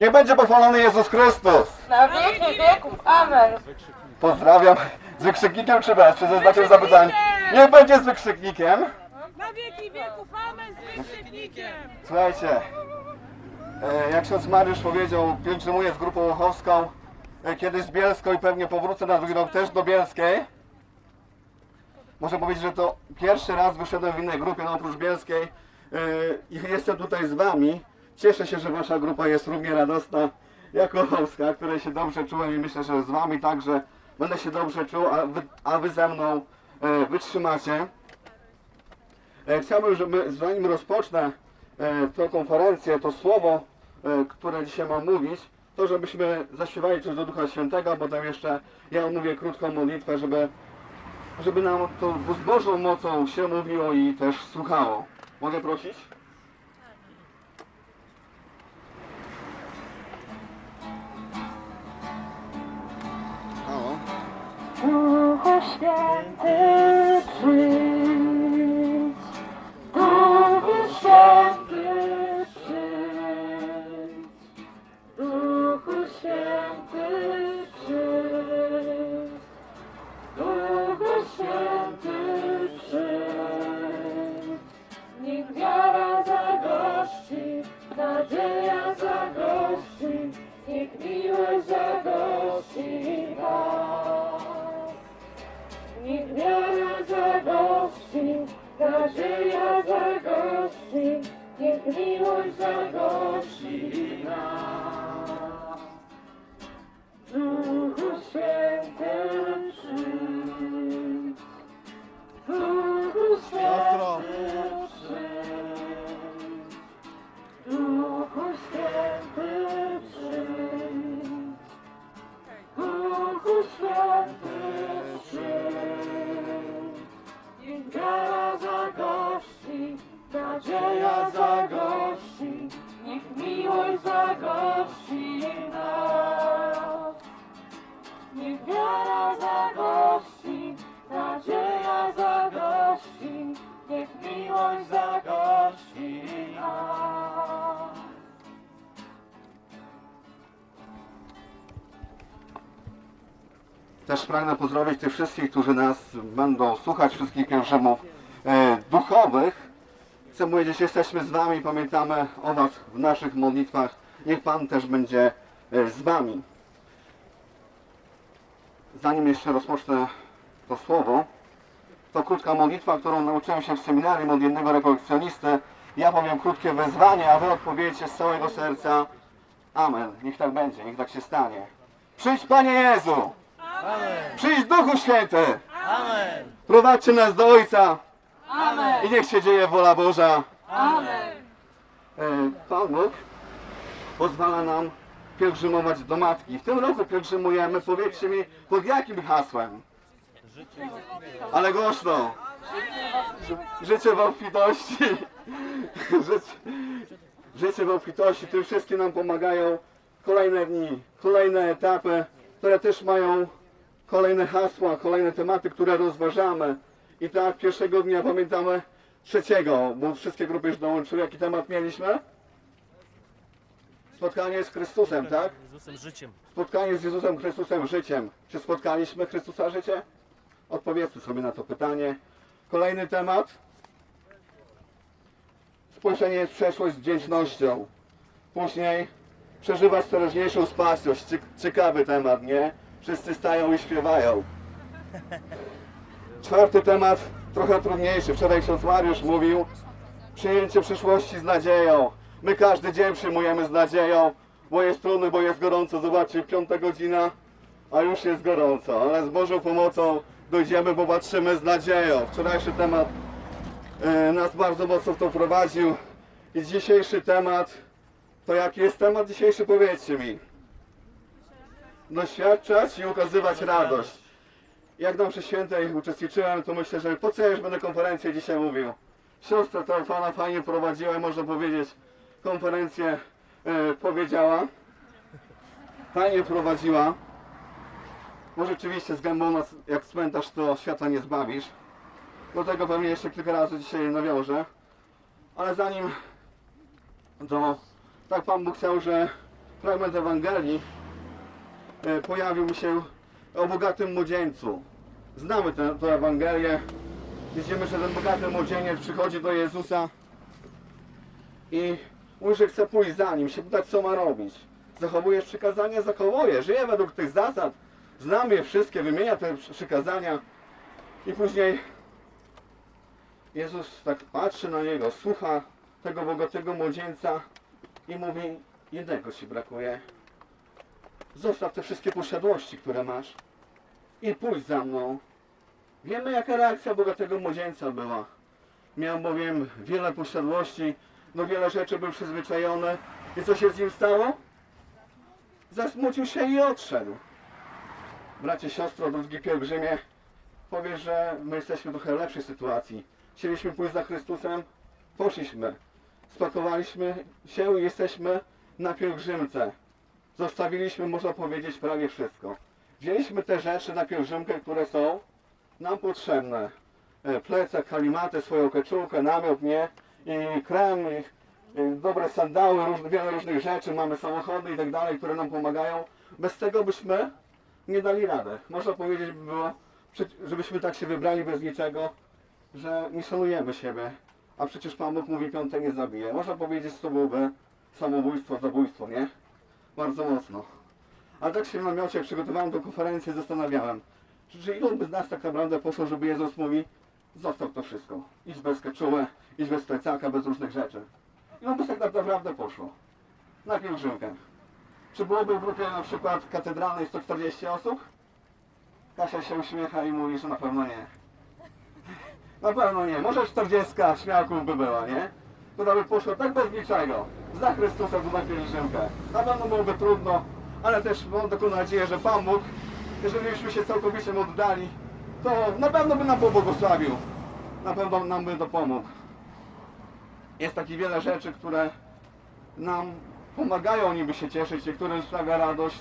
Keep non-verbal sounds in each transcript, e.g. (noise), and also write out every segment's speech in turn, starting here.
Niech będzie pochwalony Jezus Chrystus! Na wieki wieków. Amen. Pozdrawiam. Z wykrzyknikiem czy bez? Czy ze znakiem zapytania? Niech będzie z wykrzyknikiem. Na wieki wieków, amen z wykrzyknikiem! Słuchajcie, e, jak ksiądz Mariusz powiedział, pielgrzymuję z grupą Łochowską, e, kiedyś z Bielsko i pewnie powrócę na drugi rok też do Bielskiej. Muszę powiedzieć, że to pierwszy raz wyszedłem w innej grupie, no oprócz Bielskiej e, i jestem tutaj z Wami. Cieszę się, że Wasza grupa jest równie radosna jak Łochowska, której się dobrze czułem i myślę, że z Wami także będę się dobrze czuł, a Wy, a wy ze mną e, wytrzymacie. E, Chciałbym, żeby zanim rozpocznę e, tę konferencję, to słowo, e, które dzisiaj mam mówić, to żebyśmy zaśpiewali coś do Ducha Świętego, a potem jeszcze ja omówię krótką modlitwę, żeby, żeby nam to z Bożą mocą się mówiło i też słuchało. Mogę prosić? Święty. Duchu Święty przyjdź. Duchu Święty przyjdź. Duchu Święty przyjdź. Niech wiara zagości, Też pragnę pozdrowić tych wszystkich, którzy nas będą słuchać, wszystkich pielgrzymów e, duchowych. Chcę powiedzieć, jesteśmy z Wami, pamiętamy o Was w naszych modlitwach. Niech Pan też będzie e, z Wami. Zanim jeszcze rozpocznę to słowo, to krótka modlitwa, którą nauczyłem się w seminarium od jednego rekolekcjonisty. Ja powiem krótkie wezwanie, a Wy odpowiecie z całego serca Amen. Niech tak będzie, niech tak się stanie. Przyjdź Panie Jezu! Przyjdź Duchu Święty! Amen. Prowadźcie nas do Ojca Amen. i niech się dzieje wola Boża. Amen. E, Pan Bóg pozwala nam pielgrzymować do Matki. W tym roku pielgrzymujemy, powiedzcie mi, pod jakim hasłem? Ale głośno. Życie w obfitości. (laughs) Życie, życie w obfitości. Tym wszystkim nam pomagają kolejne dni, kolejne etapy, które też mają kolejne hasła, kolejne tematy, które rozważamy. I tak pierwszego dnia pamiętamy trzeciego, bo wszystkie grupy już dołączyły. Jaki temat mieliśmy? Spotkanie z Chrystusem, tak? Jezusem życiem. Spotkanie z Jezusem Chrystusem życiem. Czy spotkaliśmy Chrystusa życie? Odpowiedzmy sobie na to pytanie. Kolejny temat. Spojrzenie w przeszłość z wdzięcznością. Później przeżywać teraźniejszą spasiość. Cie- Ciekawy temat, nie? Wszyscy stają i śpiewają. Czwarty temat, trochę trudniejszy. Wczoraj ksiądz Mariusz mówił, przyjęcie przyszłości z nadzieją. My każdy dzień przyjmujemy z nadzieją, bo jest trudny, bo jest gorąco. Zobaczcie, piąta godzina, a już jest gorąco. Ale z Bożą pomocą dojdziemy, bo patrzymy z nadzieją. Wczorajszy temat e, nas bardzo mocno w to prowadził. I dzisiejszy temat, to jaki jest temat dzisiejszy, powiedzcie mi. Doświadczać i ukazywać radość. Jak na mszy świętej uczestniczyłem, to myślę, że po co ja już będę konferencję dzisiaj mówił. Siostra Teofana fajnie prowadziła można powiedzieć, konferencję e, powiedziała. Fajnie prowadziła. Bo rzeczywiście z gębą nas, jak cmentarz, to świata nie zbawisz. Do tego pewnie jeszcze kilka razy dzisiaj nawiążę. Ale zanim to tak Pan Bóg chciał, że fragment Ewangelii pojawił mi się o bogatym młodzieńcu. Znamy tę Ewangelię. Widzimy, że ten bogaty młodzieniec przychodzi do Jezusa i mówi, chce pójść za nim, się pytać, co ma robić. Zachowujesz przykazania? Zachowuję. Żyję według tych zasad. Znam je wszystkie, wymienia te przy- przykazania. I później Jezus tak patrzy na niego, słucha tego bogatego młodzieńca i mówi, jednego ci brakuje. Zostaw te wszystkie posiadłości, które masz i pójdź za mną. Wiemy, jaka reakcja bogatego młodzieńca była. Miał bowiem wiele posiadłości, no wiele rzeczy był przyzwyczajony. I co się z nim stało? Zasmucił się i odszedł. Bracie, siostro, drogi pielgrzymie, powiesz, że my jesteśmy w trochę lepszej sytuacji. Chcieliśmy pójść za Chrystusem, poszliśmy. Spakowaliśmy się i jesteśmy na pielgrzymce. Zostawiliśmy, można powiedzieć, prawie wszystko. Wzięliśmy te rzeczy na pielgrzymkę, które są nam potrzebne. E, Plecak, kalimatę, swoją keczułkę, namiot, nie? I krem, i, dobre sandały, róż, wiele różnych rzeczy, mamy samochody i tak dalej, które nam pomagają. Bez tego byśmy nie dali rady. Można powiedzieć by było, żebyśmy tak się wybrali bez niczego, że nie szanujemy siebie. A przecież Pan Bóg mówi, piąte nie zabije. Można powiedzieć, że to byłoby samobójstwo, zabójstwo, nie? Bardzo mocno. Ale tak się w namiocie, jak przygotowałem do konferencji, zastanawiałem, że ilu by z nas tak naprawdę poszło, żeby Jezus mówi, zostaw to wszystko. Idź bez keczuły, idź bez plecaka, bez różnych rzeczy. Ilu by tak naprawdę poszło? Na pielgrzymkę. Czy byłoby w grupie na przykład katedralnej 140 osób? Kasia się uśmiecha i mówi, że na pewno nie. Na pewno nie. Może 40 śmiałków by była, nie? Która by poszła tak bez. Za Chrystusa tu na pielgrzymkę. Na pewno byłoby trudno, ale też mam taką nadzieję, że Pan Bóg, jeżeli byśmy się całkowicie oddali, to na pewno by nam pobłogosławił. Na pewno nam by dopomógł. Jest takich wiele rzeczy, które nam pomagają niby się cieszyć i które sprawia radość.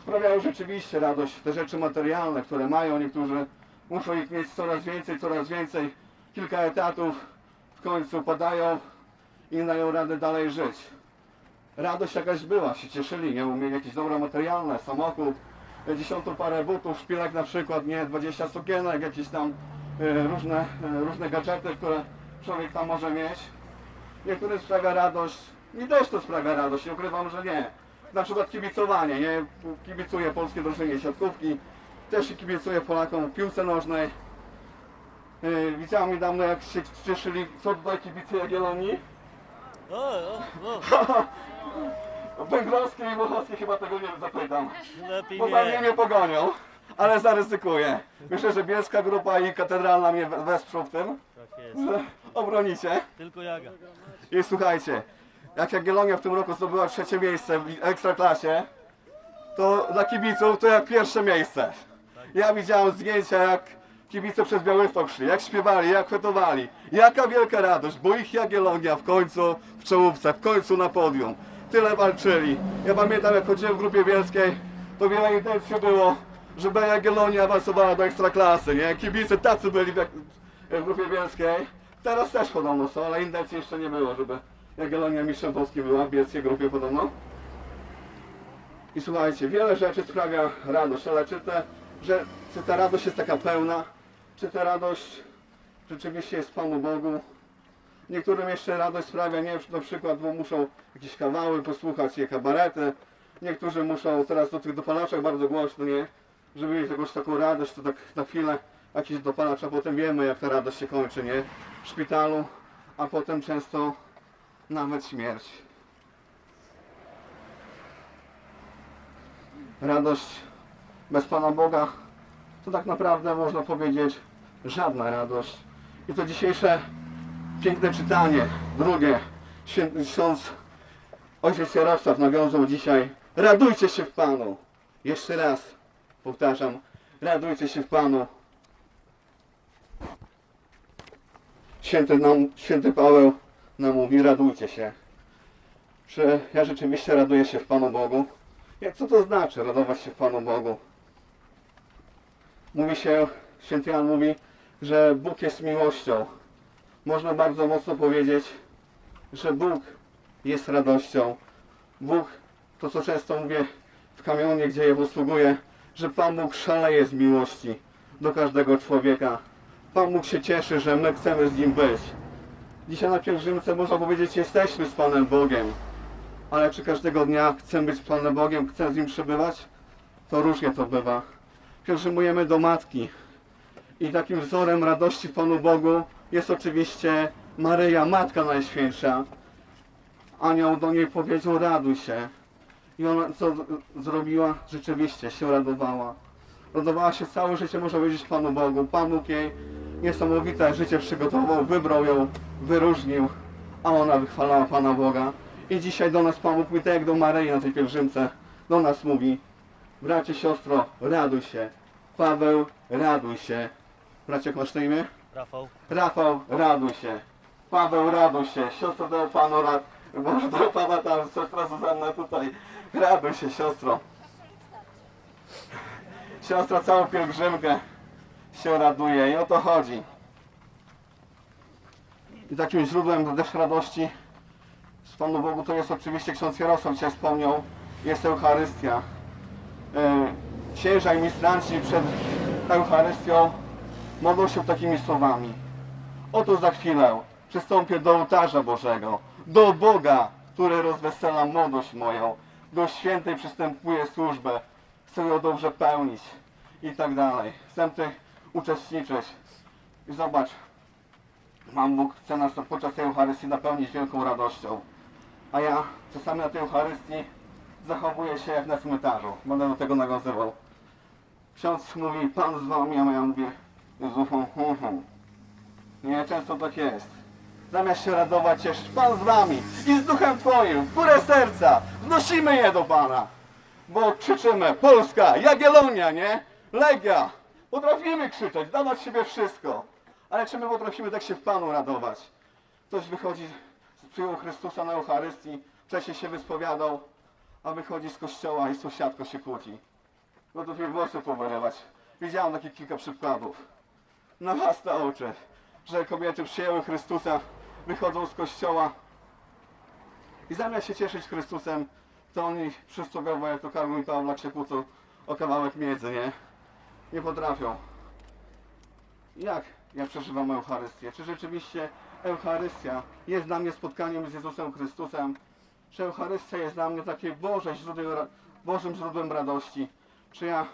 Sprawiają rzeczywiście radość. Te rzeczy materialne, które mają niektórzy, muszą ich mieć coraz więcej, coraz więcej. Kilka etatów końcu padają i dają rady dalej żyć. Radość jakaś była, się cieszyli, nie? Mieli jakieś dobra materialne, samochód, dziesiątą parę butów, szpilek na przykład, nie? 20 sukienek, jakieś tam e, różne, e, różne gadżety, które człowiek tam może mieć. Niektórym sprawia radość, mi też to sprawia radość, nie ukrywam, że nie. Na przykład kibicowanie, nie? Kibicuję polskiej drużynie siatkówki, też się kibicuję Polakom w piłce nożnej. Yy, widziałem niedawno jak się cieszyli, co tutaj kibice Jagiellonii. O, o, o, (laughs) Węgrowskie i Włochowskie chyba tego nie zapytam, lepiej bo pewnie nie. mnie pogonią, ale zaryzykuję. Myślę, że Bielska Grupa i Katedralna mnie we- wesprą w tym, Tak jest. obronicie. Tylko jaga. I słuchajcie, jak Jagiellonia w tym roku zdobyła trzecie miejsce w Ekstraklasie, to dla kibiców to jak pierwsze miejsce. Ja widziałem zdjęcia, jak kibice przez Białystok szli, jak śpiewali, jak fetowali. Jaka wielka radość, bo ich Jagiellonia w końcu w czołówce, w końcu na podium. Tyle walczyli. Ja pamiętam, jak chodziłem w grupie bielskiej, to wiele intencji było, żeby Jagiellonia awansowała do Ekstraklasy, nie? Kibice tacy byli w, w grupie bielskiej. Teraz też podobno są, ale intencji jeszcze nie było, żeby Jagiellonia mistrzem Polski była w bielskiej grupie podobno. I słuchajcie, wiele rzeczy sprawia radość, ale czy, te, że, czy ta radość jest taka pełna, czy ta radość rzeczywiście jest Panu Bogu? Niektórym jeszcze radość sprawia, nie na przykład, bo muszą jakieś kawały posłuchać, je kabarety. Niektórzy muszą teraz do tych dopalaczek bardzo głośno, nie? Żeby mieć jakąś taką radość, to tak na chwilę jakiś dopalacz, a potem wiemy, jak ta radość się kończy, nie? W szpitalu, a potem często nawet śmierć. Radość bez Pana Boga to tak naprawdę można powiedzieć żadna radość. I to dzisiejsze piękne czytanie, drugie, święty ksiądz Ojciec Jarosław nawiązał dzisiaj. Radujcie się w Panu. Jeszcze raz powtarzam, radujcie się w Panu. Święty, nam, święty Paweł nam mówi, radujcie się. Czy ja rzeczywiście raduję się w Panu Bogu? Jak co to znaczy radować się w Panu Bogu? Mówi się, święty Jan mówi, że Bóg jest miłością. Można bardzo mocno powiedzieć, że Bóg jest radością. Bóg to co często mówię w kamionie, gdzie je posługuję, że Pan Bóg szaleje z miłości do każdego człowieka. Pan Bóg się cieszy, że my chcemy z Nim być. Dzisiaj na pielgrzymce można powiedzieć, jesteśmy z Panem Bogiem. Ale czy każdego dnia chcemy być z Panem Bogiem, chcemy z Nim przebywać? To różnie to bywa. Pielgrzymujemy do Matki. I takim wzorem radości w Panu Bogu jest oczywiście Maryja, Matka Najświętsza. Anioł do niej powiedział, raduj się. I ona co zrobiła? Rzeczywiście się radowała. Radowała się całe życie, można powiedzieć, Panu Bogu. Pan Bóg jej niesamowite życie przygotował, wybrał ją, wyróżnił, a ona wychwalała Pana Boga. I dzisiaj do nas Pan Bóg mówi, tak jak do Maryi na tej pielgrzymce, do nas mówi, bracie, siostro, raduj się. Paweł, raduj się. Bracie, jak masz na imię? Rafał. Rafał, raduj się. Paweł, raduj się. Siostro do Panu, rad... Boże, do Pana tam, siostra Zuzanna tutaj. Raduj się, siostro. Siostra całą pielgrzymkę się raduje i o to chodzi. I takim źródłem też radości z Panu Bogu to jest oczywiście ksiądz Jarosław dzisiaj wspomniał, jest Eucharystia. E, Księża i ministranci przed Eucharystią modlą się takimi słowami. Oto za chwilę przystąpię do ołtarza Bożego, do Boga, który rozwesela młodość moją, do świętej przystępuję służbę, chcę ją dobrze pełnić i tak dalej. Chcę tych uczestniczyć. I zobacz, Pan Bóg chce nas podczas tej Eucharystii napełnić wielką radością. A ja czasami na tej Eucharystii zachowuję się jak na cmentarzu. Będę do tego nawiązywał. Ksiądz mówi, Pan z wami, a ja mówię, Nie, często tak jest. Zamiast się radować, cieszyć Pan z wami i z duchem Twoim, w górę serca, wnosimy je do Pana. Bo krzyczymy, Polska, Jagiellonia, nie? Legia. Potrafimy krzyczeć, dawać siebie wszystko. Ale czy my potrafimy tak się w Panu radować? Ktoś wychodzi, przyjął Chrystusa na Eucharystii, wcześniej się wyspowiadał, a wychodzi z kościoła i sąsiadko się kłóci. Gotów jej włosy powyrywać. Widziałem takie kilka przykładów. Na własne oczy, że kobiety przyjęły Chrystusa, wychodzą z kościoła i zamiast się cieszyć Chrystusem, to oni przysłowiowo jak to Karol i Pawlak się kłócą o kawałek miedzy, nie? Nie potrafią. Jak ja przeżywam Eucharystię? Czy rzeczywiście Eucharystia jest dla mnie spotkaniem z Jezusem Chrystusem? Czy Eucharystia jest dla mnie takie Boże źródłem, ra- Bożym źródłem radości? Czy ja,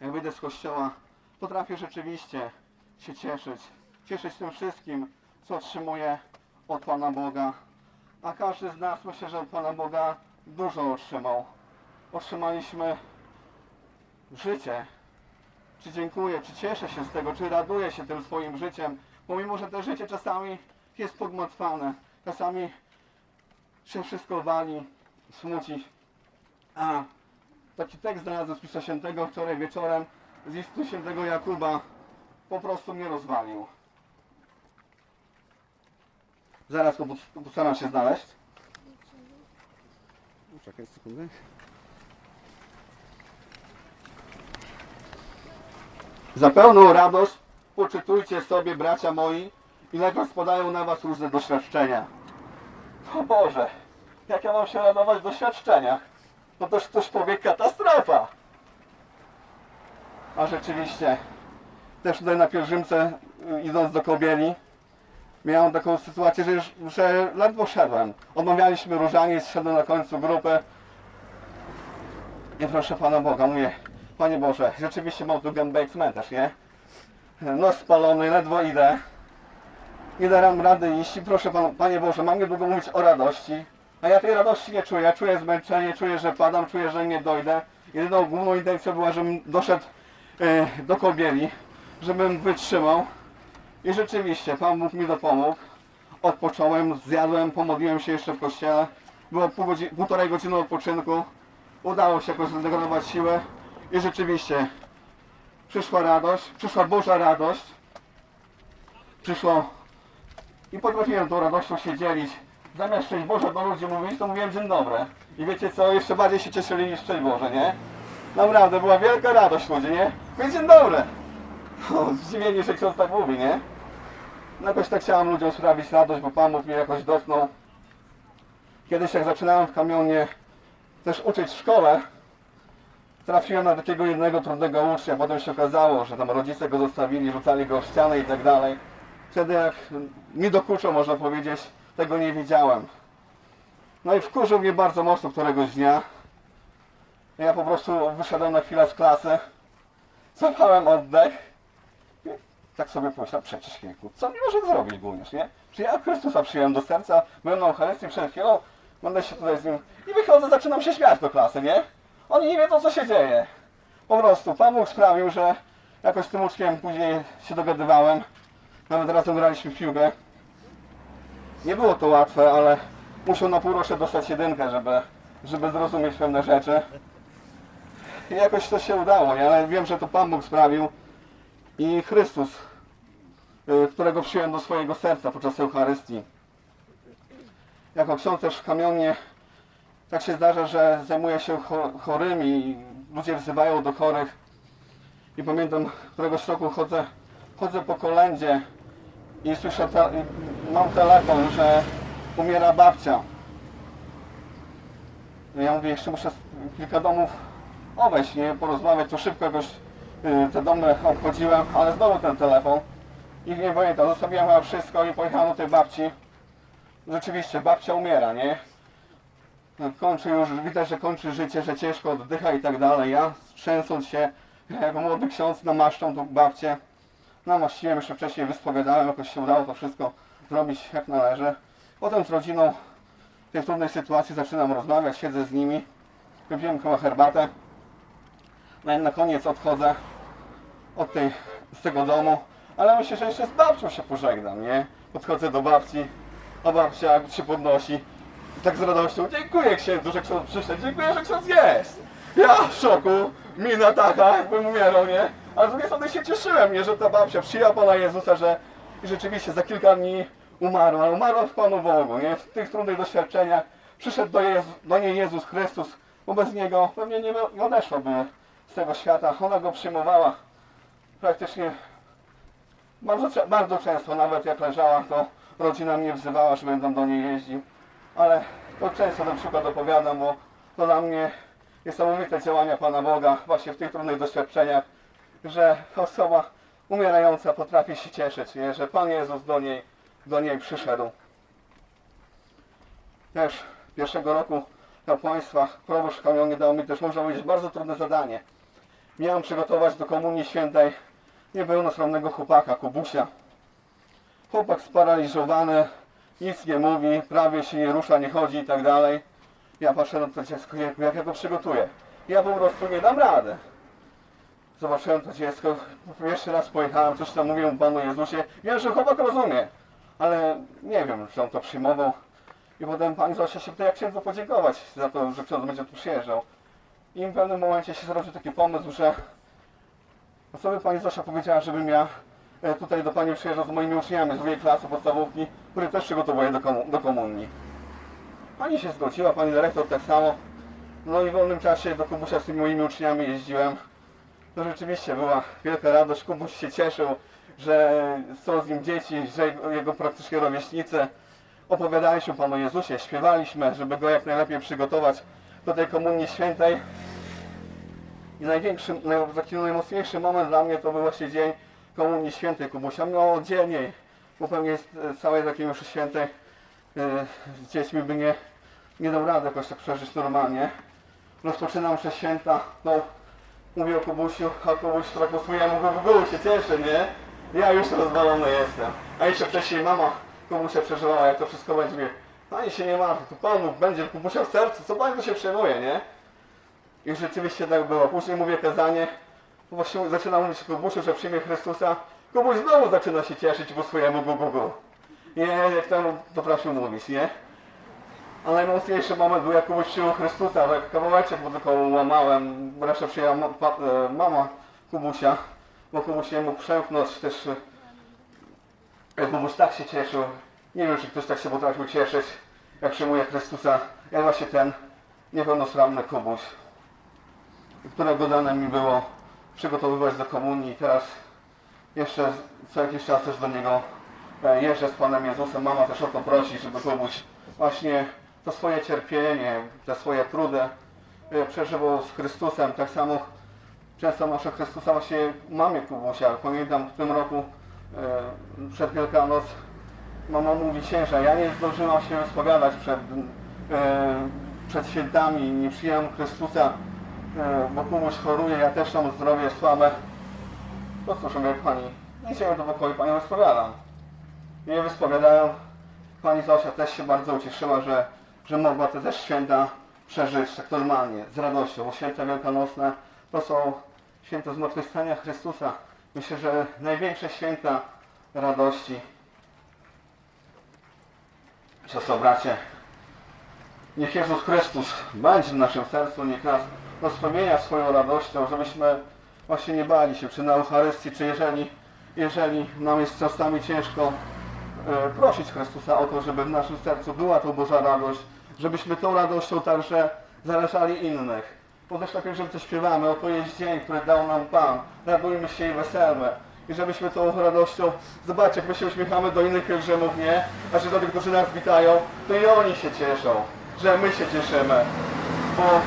jak wyjdę z kościoła, potrafię rzeczywiście się cieszyć? Cieszyć tym wszystkim, co otrzymuję od Pana Boga. A każdy z nas myślę, że od Pana Boga dużo otrzymał. Otrzymaliśmy życie. Czy dziękuję, czy cieszę się z tego, czy raduję się tym swoim życiem, pomimo, że to życie czasami jest pogmatwane, czasami się wszystko wali, smuci. A taki tekst znalazłem z Pisma Świętego wczoraj wieczorem z listu Świętego Jakuba po prostu mnie rozwalił. Zaraz go pos- postaram się znaleźć. Czekaj sekundę. Za pełną radość poczytujcie sobie, bracia moi, ilekroć spadają na was różne doświadczenia. O Boże, jak ja mam się radować w doświadczeniach? No toż ktoś powie katastrofa. A rzeczywiście, też tutaj na pielgrzymce, y, idąc do Kobieli, miałem taką sytuację, że, już, że ledwo szedłem. Odmawialiśmy różaniec, szedłem na końcu grupy. I proszę Pana Boga, mówię, Panie Boże, rzeczywiście mam tu gębę jak cmentarz, nie? Nos spalony, ledwo idę. Nie dam rady iść i proszę Pana, Panie Boże, mam niedługo mówić o radości. A ja tej radości nie czuję, czuję zmęczenie, czuję, że padam, czuję, że nie dojdę. Jedyną główną intencją była, żebym doszedł do Kobieli, żebym wytrzymał. I rzeczywiście, Pan Bóg mi dopomógł. Odpocząłem, zjadłem, pomodliłem się jeszcze w kościele. Było pół godzin, półtorej godziny odpoczynku. Udało się jakoś zregenerować siłę. I rzeczywiście, przyszła radość, przyszła Boża radość. Przyszło i potrafiłem tą radością się dzielić. Zamiast szczęść Boże do ludzi mówić, to mówiłem dzień dobry. I wiecie co, jeszcze bardziej się cieszyli niż szczęść Boże, nie? Naprawdę, była wielka radość ludzi, nie? Mówię dzień dobry. O, zdziwieni, że ksiądz tak mówi, nie? No jakoś tak chciałem ludziom sprawić radość, bo Pan mnie jakoś dotknął. Kiedyś jak zaczynałem w kamionie też uczyć w szkole, trafiłem na takiego jednego trudnego ucznia. Potem się okazało, że tam rodzice go zostawili, rzucali go w ścianę i tak dalej. Wtedy jak mi dokuczą, można powiedzieć, tego nie wiedziałem. No i wkurzył mnie bardzo mocno któregoś dnia. Ja po prostu wyszedłem na chwilę z klasy, złapałem oddech i tak sobie pomyślałem, przecież jejku, co mi może zrobić Guniusz, nie? Czy ja Chrystusa przyjąłem do serca, byłem na Eucharystii przed chwilą, będę się tutaj z nim i wychodzę, zaczynam się śmiać do klasy, nie? Oni nie wiedzą, co się dzieje. Po prostu Pan Bóg sprawił, że jakoś z tym uczkiem później się dogadywałem. Nawet razem graliśmy w piłkę. Nie było to łatwe, ale musiał na pół roku dostać jedynkę, żeby, żeby zrozumieć pewne rzeczy. Jakoś to się udało, nie? ale wiem, że to Pan Bóg sprawił. I Chrystus, y, którego przyjąłem do swojego serca podczas Eucharystii. Jako ksiądz też w kamionie tak się zdarza, że zajmuję się cho- chorymi i ludzie wzywają do chorych. I pamiętam, któregoś roku chodzę, chodzę po kolędzie i słyszę, te, mam telefon, że umiera babcia. Ja mówię, jeszcze muszę kilka domów obejść, nie porozmawiać, to szybko jakoś y, te domy obchodziłem, ale znowu ten telefon. I nie pamiętam, zostawiłem wszystko i pojechałem do tej babci. Rzeczywiście, babcia umiera, nie? kończy już, widać, że kończy życie, że ciężko oddycha i tak dalej. Ja trzęsąc się, jako młody ksiądz namaszczą tą babcię. Namaściłem jeszcze wcześniej, wyspowiadałem, jakoś się udało to wszystko zrobić jak należy. Potem z rodziną w tej trudnej sytuacji zaczynam rozmawiać, siedzę z nimi, wypiłem chyba herbatę. No na koniec odchodzę od tej, z tego domu, ale myślę, że jeszcze z babcią się pożegnam, nie? Podchodzę do babci, a babcia się podnosi, i tak z radością, dziękuję księdzu, że ksiądz przyszedł, dziękuję, że ksiądz jest. Ja w szoku, mina taka, jakbym umierał, nie? Ale z drugiej strony się cieszyłem, nie, że ta babcia przyjęła Pana Jezusa, że i rzeczywiście za kilka dni umarła, ale umarła w Panu Bogu, nie? W tych trudnych doświadczeniach przyszedł do, Jezu, do niej Jezus Chrystus, bo bez Niego pewnie nie, nie odeszłaby z tego świata. Ona Go przyjmowała praktycznie bardzo, bardzo często, nawet jak leżała, to rodzina mnie wzywała, żebym tam do niej jeździł ale to często ten przykład opowiadam, bo to dla mnie niesamowite działania Pana Boga właśnie w tych trudnych doświadczeniach, że osoba umierająca potrafi się cieszyć, nie? że Pan Jezus do niej, do niej przyszedł. Też pierwszego roku kapłaństwa proboszcz w kamionie dał mi też, można powiedzieć, bardzo trudne zadanie. Miałem przygotować do Komunii Świętej niepełnosprawnego chłopaka, Kubusia. Chłopak sparaliżowany, nic nie mówi, prawie się nie rusza, nie chodzi i tak dalej. Ja patrzę na to dziecko, jejku, jak ja go przygotuję. Ja po prostu nie dam rady. Zobaczyłem to dziecko, jeszcze raz pojechałem, coś tam mówiłem Panu Jezusie. Wiem, że chłopak rozumie, ale nie wiem, czy on to przyjmował. I potem Pani Zosia się pyta, jak księdzu podziękować za to, że ksiądz będzie tu przyjeżdżał. I w pewnym momencie się zrodził taki pomysł, że no co by Pani Zosia powiedziała, żebym ja e, tutaj do Pani przyjeżdżał z moimi uczniami z drugiej klasy podstawówki, który też przygotowuje do, komu- do komunii. Pani się zgodziła, Pani dyrektor tak samo. No i w wolnym czasie do Kubusia z tymi moimi uczniami jeździłem. To rzeczywiście była wielka radość. Kubuś się cieszył, że są z nim dzieci, że jego praktycznie rówieśnicy. Opowiadaliśmy Panu Jezusie, śpiewaliśmy, żeby go jak najlepiej przygotować do tej komunii świętej. I największy, naj- taki najmocniejszy moment dla mnie to był właśnie dzień Komunii Świętej Kubusia. Miał oddzielnie, bo pewnie z całej takiej mszy świętej e, z dziećmi by nie, nie dał rady jakoś tak przeżyć normalnie. Rozpoczynam mszę święta, no mówię o Kubusiu, a Kubuś tak po swojemu gugu się cieszy, nie? Ja już rozwalony jestem. A jeszcze wcześniej mama Kubusia przeżywała, jak to wszystko będzie. Pani się nie martwi, tu Pan Bóg będzie Kubusia w sercu, co Pani to się przejmuje, nie? I rzeczywiście tak było. Później mówię kazanie, właśnie zaczynam mówić Kubusiu, że przyjmie Chrystusa. Kubuś znowu zaczyna się cieszyć po swojemu gu, gu, gu. Nie, jak tam potrafił mówić, nie? A najmocniejszy moment był jak Kubuś przyjął Chrystusa, tak kawałeczek, bo tylko łamałem, resztę przyjęła ma, pa, e, mama Kubusia, bo Kubuś nie mógł przemknąć też. e, Kubuś tak się cieszył. Nie wiem, czy ktoś tak się potrafił cieszyć, jak przyjmuje Chrystusa, jak właśnie ten niepełnosprawny Kubuś którego dane mi było przygotowywać do komunii. Teraz jeszcze co jakiś czas też do niego e, jeżdżę z Panem Jezusem. Mama też o to prosi, żeby Kubuś właśnie to swoje cierpienie, te swoje trudy e, przeżywał z Chrystusem. Tak samo często noszę Chrystusa właśnie mamie Kubusia. Pamiętam w tym roku e, przed Wielkanoc mama mówi księża, ja nie zdążyłam się spowiadać przed, e, przed świętami, nie przyjąłem Chrystusa, e, bo Kubuś choruje, ja też mam zdrowie słabe. To cóż, mówię Pani, idziemy do pokoju, Panią wyspowiadam. I je wyspowiadałem. Pani Zosia też się bardzo ucieszyła, że, że mogła te też święta przeżyć tak normalnie, z radością, bo święta wielkanocne to są święta zmartwychwstania Chrystusa. Myślę, że największe święta radości. Siostro, bracie, niech Jezus Chrystus będzie w naszym sercu, niech nas rozpromienia swoją radością, żebyśmy właśnie nie bali się, czy na Eucharystii, czy jeżeli, jeżeli nam jest czasami ciężko, e, prosić Chrystusa o to, żeby w naszym sercu była to Boża radość, żebyśmy tą radością także zarażali innych. Bo też tak jak że śpiewamy, oto jest dzień, który dał nam Pan, radujmy się i weselmy. I żebyśmy tą radością, zobaczcie, jak my się uśmiechamy do innych pielgrzymów, nie? A że do tych, którzy nas witają, to i oni się cieszą, że my się cieszymy. Bo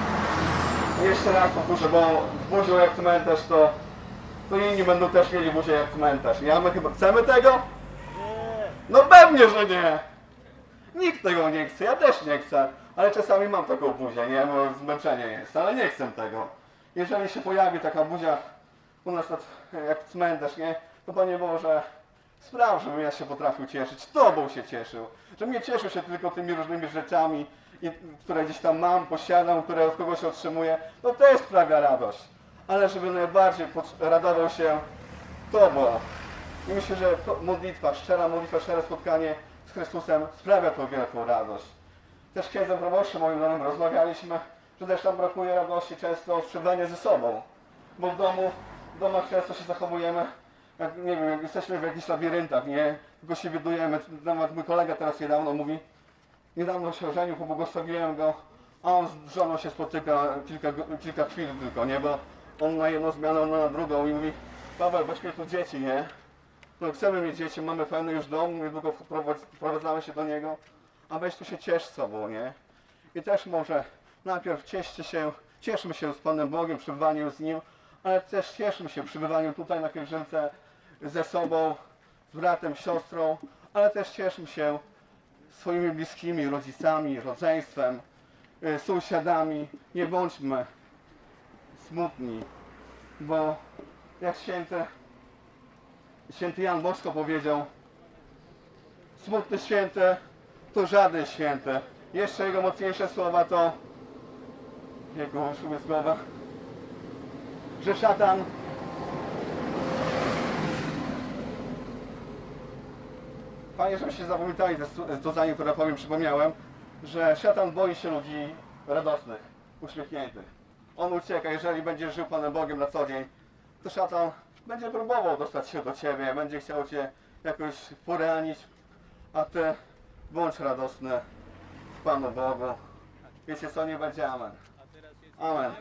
jeszcze raz powtórzę, bo z buzią jak cmentarz, to, to inni będą też mieli buzię jak cmentarz. Ja my chyba chcemy tego? Nie. No pewnie, że nie. Nikt tego nie chce, ja też nie chcę. Ale czasami mam taką buzię, nie? Bo zmęczenie jest, ale nie chcę tego. Jeżeli się pojawi taka buzia u nas nad, jak cmentarz, nie? To Panie Boże, spraw, żebym ja się potrafił cieszyć, Tobą się cieszył. Żebym nie cieszył się tylko tymi różnymi rzeczami, które gdzieś tam mam, posiadam, które od kogoś otrzymuję. No to sprawia radość. Ale żeby najbardziej radował się Tobą. I myślę, że modlitwa, szczera modlitwa, szczere spotkanie z Chrystusem sprawia tą wielką radość. Też księdzem proboszczem moim nowym rozmawialiśmy, że też nam brakuje radości często od ze sobą. Bo w domu, domach często się zachowujemy, jak, nie wiem, jak jesteśmy w jakichś labiryntach, nie? Tylko się widujemy. Nawet mój kolega teraz niedawno mówi, niedawno się ożenił, pobłogosławiłem go, a on z żoną się spotyka kilka, kilka chwil tylko, nie? Bo on na jedną zmianę, ona na drugą i mówi, Paweł, weźmy tu dzieci, nie? No chcemy mieć dzieci, mamy pełny już dom, niedługo wprowadz- wprowadzamy się do niego, a weź tu się ciesz sobą, nie? I też może najpierw cieszcie się, cieszmy się z Panem Bogiem, przebywaniem z Nim, ale też cieszmy się przebywaniem tutaj na pielgrzymce ze sobą, z bratem, siostrą, ale też cieszmy się swoimi bliskimi, rodzicami, rodzeństwem, y, sąsiadami. Nie bądźmy smutni, bo jak święty, święty Jan Bosko powiedział, smutny święty to żaden święty. Jeszcze jego mocniejsze słowa to, jego szumie z że szatan Panie, żebyście zapamiętali to- to zdanie, które powiem, przypomniałem, że szatan boi się ludzi radosnych, uśmiechniętych. On ucieka, jeżeli będziesz żył Panem Bogiem na co dzień, to szatan będzie próbował dostać się do Ciebie, będzie chciał Cię jakoś poranić, a Ty bądź radosny w Panu Bogu. Wiecie co, nie będzie amen. Amen.